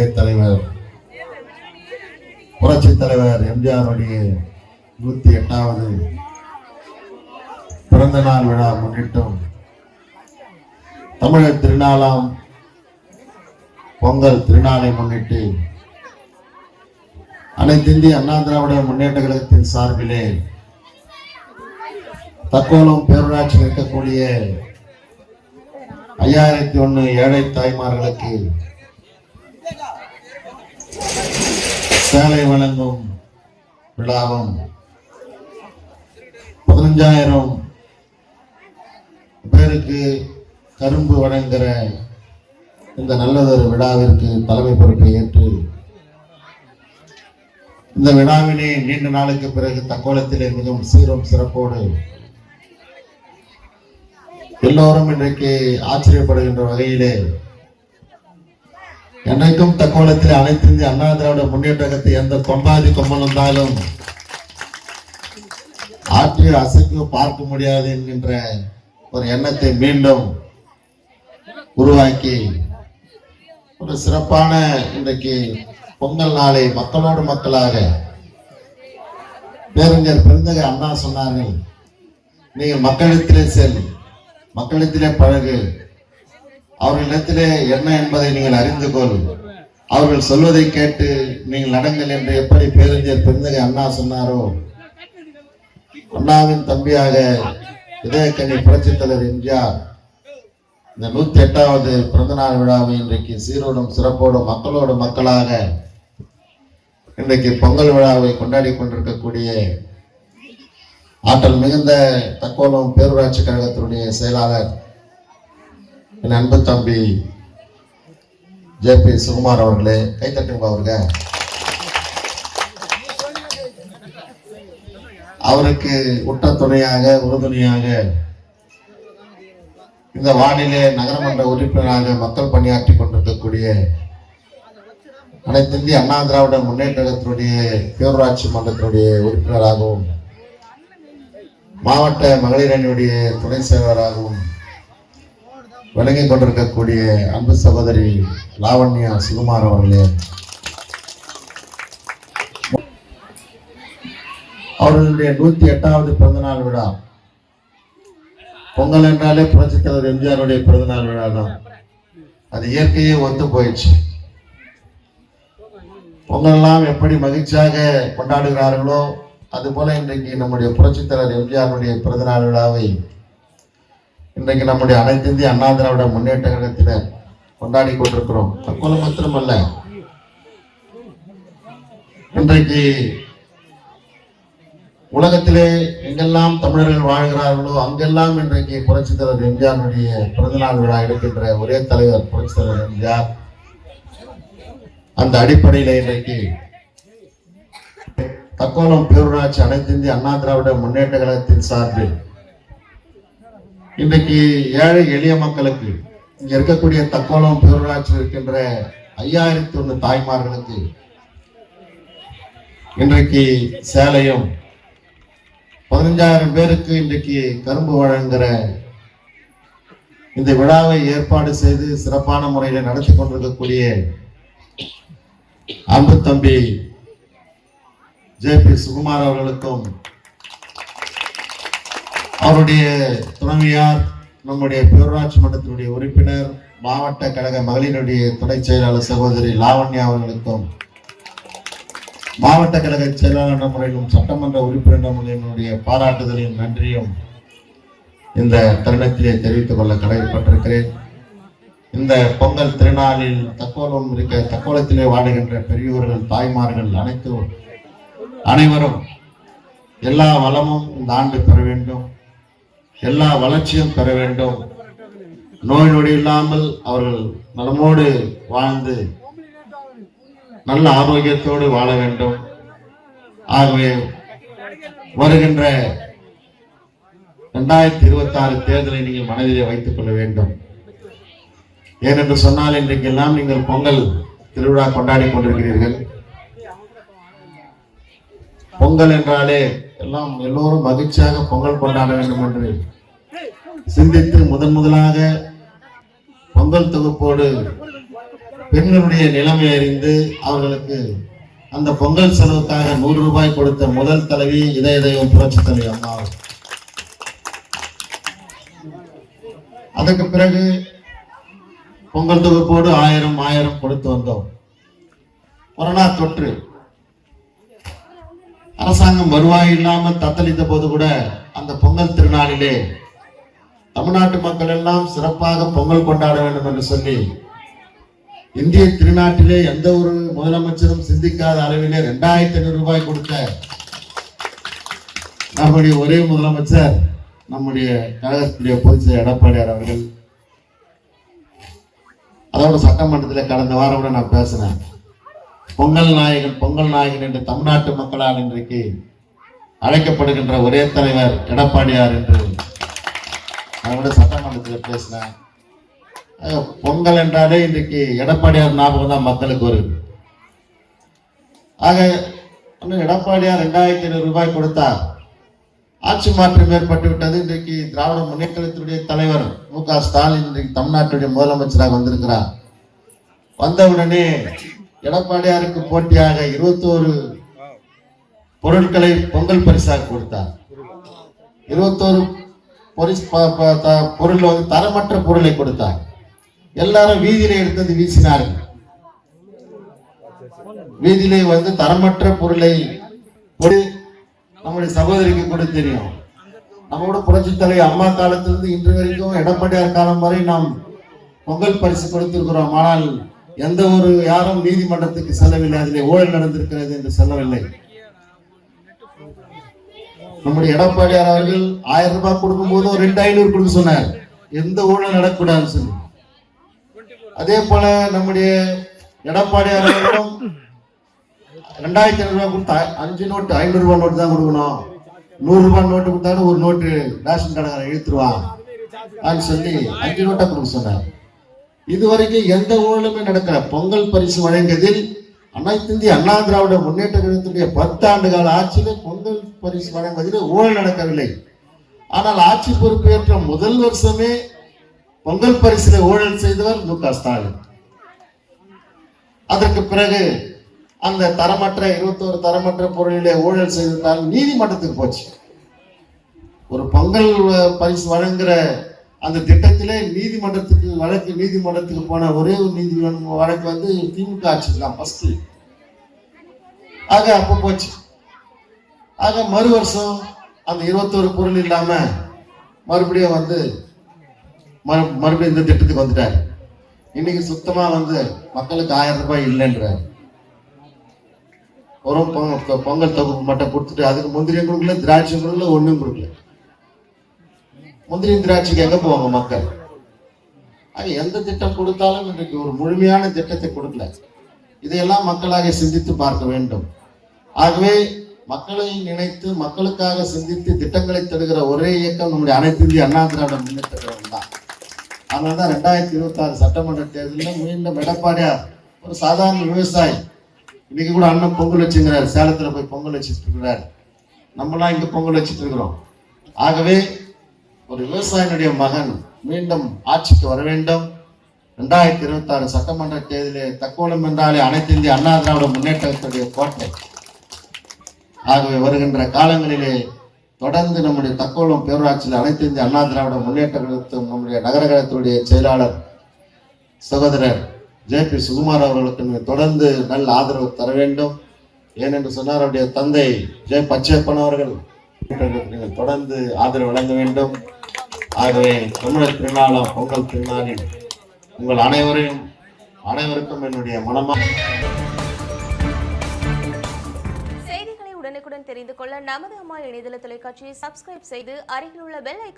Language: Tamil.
ஒரே தலைவர் புரட்சி தலைவர் எம்ஜிஆருடைய நூத்தி எட்டாவது பிறந்த நாள் விழா முன்னிட்டும் தமிழர் திருநாளாம் பொங்கல் திருநாளை முன்னிட்டு அனைத்து இந்திய அண்ணா திராவிட முன்னேற்ற கழகத்தின் சார்பிலே தக்கோலம் பேரூராட்சியில் இருக்கக்கூடிய ஐயாயிரத்தி ஒன்று ஏழை தாய்மார்களுக்கு சேலை வழங்கும் விழாவும் பதினஞ்சாயிரம் பேருக்கு கரும்பு வழங்குகிற இந்த நல்லதொரு விழாவிற்கு தலைமை பொறுப்பை ஏற்று இந்த விழாவினை நீண்ட நாளுக்கு பிறகு தக்கோலத்திலே மிகவும் சீரும் சிறப்போடு எல்லோரும் இன்றைக்கு ஆச்சரியப்படுகின்ற வகையிலே என்னைக்கும் தக்கோலத்தில் அனைத்து அண்ணா திராவிட முன்னேற்றத்தை எந்த கொம்பாதி கொம்பன் வந்தாலும் ஆற்றில் அசைக்கு பார்க்க முடியாது என்கின்ற ஒரு எண்ணத்தை மீண்டும் உருவாக்கி ஒரு சிறப்பான இன்றைக்கு பொங்கல் நாளை மக்களோடு மக்களாக பேரறிஞர் பெருந்தகை அண்ணா சொன்னார்கள் நீங்கள் மக்களிடத்திலே செல் மக்களிடத்திலே பழகு அவர்களிடத்திலே என்ன என்பதை நீங்கள் அறிந்து கொள். அவர்கள் சொல்வதை கேட்டு நீங்கள் நடங்கள் என்று எப்படி பேரறிஞர் பெருந்தகை அண்ணா சொன்னாரோ? அண்ணாவின் தம்பியாக இதயக்கனி புரட்சித் தலைவர் எம்ஜிஆர் இந்த நூத்தி எட்டாவது பிறந்தநாள் விழாவை இன்றைக்கு சீரோடும் சிறப்போடும் மக்களோடு மக்களாக இன்றைக்கு பொங்கல் விழாவை கொண்டாடி கொண்டிருக்கக்கூடிய ஆற்றல் மிகுந்த தக்கோலம் பேரூராட்சி கழகத்தினுடைய செயலாளர் என் அன்பு தம்பி ஜே பி சுகுமார் அவர்களே கைத்தட்டுங்க அவருங்க அவருக்கு. உட்ட துணையாக உறுதுணையாக இந்த வானிலே நகரமன்ற உறுப்பினராக மக்கள் பணியாற்றி கொண்டிருக்கக்கூடிய அனைத்து இந்திய அண்ணா திராவிட முன்னேற்றத்தினுடைய பேரூராட்சி மன்றத்தினுடைய உறுப்பினராகவும் மாவட்ட மகளிர் அணியுடைய துணை செயலராகவும் விளங்கிக் கொண்டிருக்கக்கூடிய அன்பு சகோதரி லாவண்யா சுகுமார் அவர்களே. அவர்களுடைய நூத்தி எட்டாவது பிறந்தநாள் விழா. பொங்கல் என்றாலே புரட்சி தலைவர் எம்ஜிஆருடைய பிறந்தநாள் விழா தான். அது இயற்கையே ஒத்து போயிடுச்சு. பொங்கல்லாம் எப்படி மகிழ்ச்சியாக கொண்டாடுகிறார்களோ அதுபோல இன்றைக்கு நம்முடைய புரட்சித்தலைவர் எம்ஜிஆருடைய பிறந்தநாள் விழாவை இன்றைக்கு நம்முடைய அனைத்து இந்திய அண்ணா திராவிட முன்னேற்ற கழகத்தில் கொண்டாடி கொண்டிருக்கிறோம். தற்கொலை மாத்திரமல்ல. இன்றைக்கு உலகத்திலே எங்கெல்லாம் தமிழர்கள் வாழ்கிறார்களோ அங்கெல்லாம் இன்றைக்கு புரட்சி தலைவர் எம்ஜிஆருடைய பிறந்தநாள் விழா எடுக்கின்ற ஒரே தலைவர் புரட்சி தலைவர் எம்ஜிஆர். அந்த அடிப்படையில இன்றைக்கு தக்கோலம் பேரூராட்சி அனைத்து இந்திய அண்ணா திராவிட முன்னேற்ற கழகத்தின் சார்பில் இன்றைக்கு ஏழை எளிய மக்களுக்கு இங்க இருக்கக்கூடிய தக்கோலம் பேரூராட்சியில் இருக்கின்ற ஐயாயிரத்தி ஒண்ணு தாய்மார்களுக்கு இன்றைக்கு சேலையும் பதினஞ்சாயிரம் பேருக்கு இன்றைக்கு கரும்பு வழங்குகிற இந்த விழாவை ஏற்பாடு செய்து சிறப்பான முறையில் நடத்தி கொண்டிருக்கக்கூடிய அன்பு தம்பி ஜே பி சுகுமார் அவர்களுக்கும் அவருடைய துணைவியார் நம்முடைய பேரூராட்சி மன்றத்தினுடைய உறுப்பினர் மாவட்ட கழக மகளிருடைய துணை செயலாளர் சகோதரி லாவண்யா அவர்களுக்கும் மாவட்ட கழக செயலாளர் முறையிலும் சட்டமன்ற உறுப்பினர் முறையினுடைய பாராட்டுதலையும் நன்றியும் இந்த தருணத்திலே தெரிவித்துக் கொள்ள கடமைப்பட்டிருக்கிறேன் இந்த பொங்கல் திருநாளில் தக்கோலம் இருக்க தக்கோலத்திலே வாடுகின்ற பெரியோர்கள் தாய்மார்கள் அனைத்து அனைவரும் எல்லா வளமும் இந்த ஆண்டு பெற எல்லா வளர்ச்சியும் பெற வேண்டும். நோய் நொடி இல்லாமல் அவர்கள் நலமோடு வாழ்ந்து நல்ல ஆரோக்கியத்தோடு வாழ வேண்டும். ஆகவே வருகின்ற இரண்டாயிரத்தி இருபத்தி ஆறு தேர்தலை நீங்கள் மனதிலே வைத்துக் கொள்ள வேண்டும். ஏனென்று சொன்னால் இன்றைக்கெல்லாம் நீங்கள் பொங்கல் திருவிழா கொண்டாடி கொண்டிருக்கிறீர்கள். பொங்கல் என்றாலே எல்லாம் எல்லோரும் மகிழ்ச்சியாக பொங்கல் கொண்டாட வேண்டும் என்று சிந்தித்து முதன் முதலாக பொங்கல் தொகுப்போடு பெண்களுடைய நிலைமை அறிந்து அவர்களுக்கு அந்த பொங்கல் செலவுக்காக நூறு ரூபாய் கொடுத்த முதல் தலைவி இதய தெய்வம் புரட்சி தலைவி அம்மா. அதற்கு பிறகு பொங்கல் தொகுப்போடு ஆயிரம் ஆயிரம் கொடுத்து வந்தோம். கொரோனா தொற்று. அரசாங்கம் வருவாய் இல்லாமல் தத்தளித்த போது கூட அந்த பொங்கல் திருநாளிலே தமிழ்நாட்டு மக்கள் எல்லாம் சிறப்பாக பொங்கல் கொண்டாட வேண்டும் என்று சொல்லி இந்திய திருநாட்டிலே எந்த ஒரு முதலமைச்சரும் சிந்திக்காத அளவிலே ரெண்டாயிரத்தி ஐநூறு ரூபாய் கொடுத்த நம்முடைய ஒரே முதலமைச்சர் நம்முடைய கழகத்துடைய பொதுச் எடப்பாடியார் அவர்கள். அதோட சட்டமன்றத்தில் கடந்த வாரம் கூட நான் பேசினேன். பொங்கல் நாயகன் பொங்கல் நாயகன் என்று தமிழ்நாட்டு மக்களால் இன்றைக்கு அழைக்கப்படுகின்ற ஒரே தலைவர் எடப்பாடியார் என்று நான் சட்டமன்றத்தில் பேசினேன். பொங்கல் என்றாலே இன்றைக்கு எடப்பாடியார் ஞாபகம் தான் மக்களுக்கு வருது. ஆக எடப்பாடியார் ரெண்டாயிரத்தி ஐநூறு ரூபாய் கொடுத்தார். ஆட்சி மாற்றம் ஏற்பட்டு விட்டது. இன்றைக்கு திராவிட முன்னேற்றத்தினுடைய தலைவர் மு க ஸ்டாலின் இன்றைக்கு தமிழ்நாட்டுடைய முதலமைச்சராக வந்திருக்கிறார். வந்தவுடனே எடப்பாடியாருக்கு போட்டியாக இருபத்தோரு பொருட்களை பொங்கல் பரிசாக கொடுத்தார். இருபத்தோரு பொரிஸ் பொருள் வந்து தரமற்ற பொருளை கொடுத்தார். எல்லாரும் வீதியில எடுத்தது வீசினார்கள். வீதியிலே வந்து தரமற்ற பொருளை கொடு நம்முடைய சகோதரிக்கு கூட தெரியும். நம்மோட புரட்சி தலைவர் அம்மா காலத்திலிருந்து இன்று வரைக்கும் எடப்பாடியார் காலம் வரை நாம் பொங்கல் பரிசு கொடுத்திருக்கிறோம். ஆனால் எந்த ஒரு யாரும் நீதிமன்றத்துக்கு செல்லவில்லை அதிலே ஊழல் நடந்திருக்கிறது என்று சொல்லவில்லை. நம்முடைய எடப்பாடியார் அவர்கள் ஆயிரம் ரூபாய் கொடுக்கும் போது ஒரு ரெண்டு ஐநூறு கொடுக்க சொன்னார். எந்த ஊழல் நடக்கூடாதுன்னு சொல்லி. அதே போல நம்முடைய எடப்பாடியார் அவர்களும் ரெண்டாயிரத்தி ஐநூறு ரூபாய் கொடுத்தா அஞ்சு நோட்டு ஐநூறு ரூபாய் நோட்டு தான் கொடுக்கணும். நூறு ரூபாய் நோட்டு கொடுத்தாலும் ஒரு நோட்டு ரேஷன் கடைக்காரன் இழுத்துருவான். அப்படின்னு சொல்லி அஞ்சு நோட்டா கொடுக்க சொன்னார். இதுவரைக்கும் எந்த ஊழலுமே நடக்கிற பொங்கல் பரிசு வழங்கியதில் அனைத்து இந்திய அண்ணா திராவிட முன்னேற்ற கழகத்துடைய பத்தாண்டு கால ஆட்சியில் பொங்கல் பரிசு வழங்குவதில் ஊழல் நடக்கவில்லை. ஆனால் ஆட்சி பொறுப்பேற்ற முதல் வருஷமே பொங்கல் பரிசில ஊழல் செய்தவர் மு க ஸ்டாலின். அதற்கு பிறகு அந்த தரமற்ற இருபத்தோரு தரமற்ற பொருளிலே ஊழல் செய்ததால் நீதிமன்றத்துக்கு போச்சு. ஒரு பொங்கல் பரிசு வழங்குற அந்த திட்டத்திலே நீதிமன்றத்துக்கு வழக்கு நீதிமன்றத்துக்கு போன ஒரே ஒரு நீதி வழக்கு வந்து திமுக ஆட்சி தான் ஆக அப்போ போச்சு. ஆக மறு வருஷம் அந்த இருபத்தோரு பொருள் இல்லாம மறுபடியும் வந்து மறு மறுபடியும் இந்த திட்டத்துக்கு வந்துட்டார். இன்னைக்கு சுத்தமா வந்து மக்களுக்கு ஆயிரம் ரூபாய் இல்லைன்றார். ஒரு பொங்கல் பொங்கல் தொகுப்பு மட்டும் கொடுத்துட்டு அதுக்கு முந்திரியும் கொடுக்கல திராட்சை கொடுக்கல ஒன்றும் கொடுக்கல. முந்திரி திராட்சைக்கு எங்க போவாங்க மக்கள்? அது எந்த திட்டம் கொடுத்தாலும் இன்றைக்கு ஒரு முழுமையான திட்டத்தை கொடுக்கல. இதையெல்லாம் மக்களாக சிந்தித்து பார்க்க வேண்டும். ஆகவே மக்களை நினைத்து மக்களுக்காக சிந்தித்து திட்டங்களை தருகிற ஒரே இயக்கம் நம்முடைய அனைத்து இந்திய அண்ணா திராவிட முன்னேற்ற கழகம் தான். அதனால தான் ரெண்டாயிரத்தி இருபத்தி ஆறு சட்டமன்ற தேர்தலில் மீண்டும் எடப்பாடியார் ஒரு சாதாரண விவசாயி. இன்னைக்கு கூட அண்ணன் பொங்கல் வச்சுங்கிறார். சேலத்தில் போய் பொங்கல் வச்சுட்டு இருக்கிறார். நம்மளாம் இங்கே பொங்கல் வச்சுட்டு இருக்கிறோம். ஆகவே ஒரு விவசாயினுடைய மகன் மீண்டும் ஆட்சிக்கு வர வேண்டும். ரெண்டாயிரத்தி இருபத்தி ஆறு சட்டமன்ற தேர்தலில் தக்கோலம் என்றாலே அனைத்து இந்திய அண்ணா திராவிட முன்னேற்றத்துடைய கோட்டை. ஆகவே வருகின்ற காலங்களிலே தொடர்ந்து நம்முடைய தக்கோலம் பேரூராட்சியில் அனைத்து இந்திய அண்ணா திராவிட முன்னேற்ற கழகத்தும் நம்முடைய நகர கழகத்துடைய செயலாளர் சகோதரர் ஜே பி சுகுமார் அவர்களுக்கு நீங்கள் தொடர்ந்து நல்ல ஆதரவு தர வேண்டும். ஏனென்று சொன்னார் அவருடைய தந்தை ஜெய பச்சையப்பன் அவர்கள். நீங்கள் தொடர்ந்து ஆதரவு வழங்க வேண்டும். ஆகவே தமிழர் திருநாளாம் பொங்கல் திருநாளில் உங்கள் அனைவரையும் அனைவருக்கும் என்னுடைய மனமா செய்திகளை உடனுக்குடன் தெரிந்து கொள்ள நமது அம்மா இணையதள தொலைக்காட்சியை சப்ஸ்கிரைப் செய்து அருகில் உள்ள பெல் ஐக்கா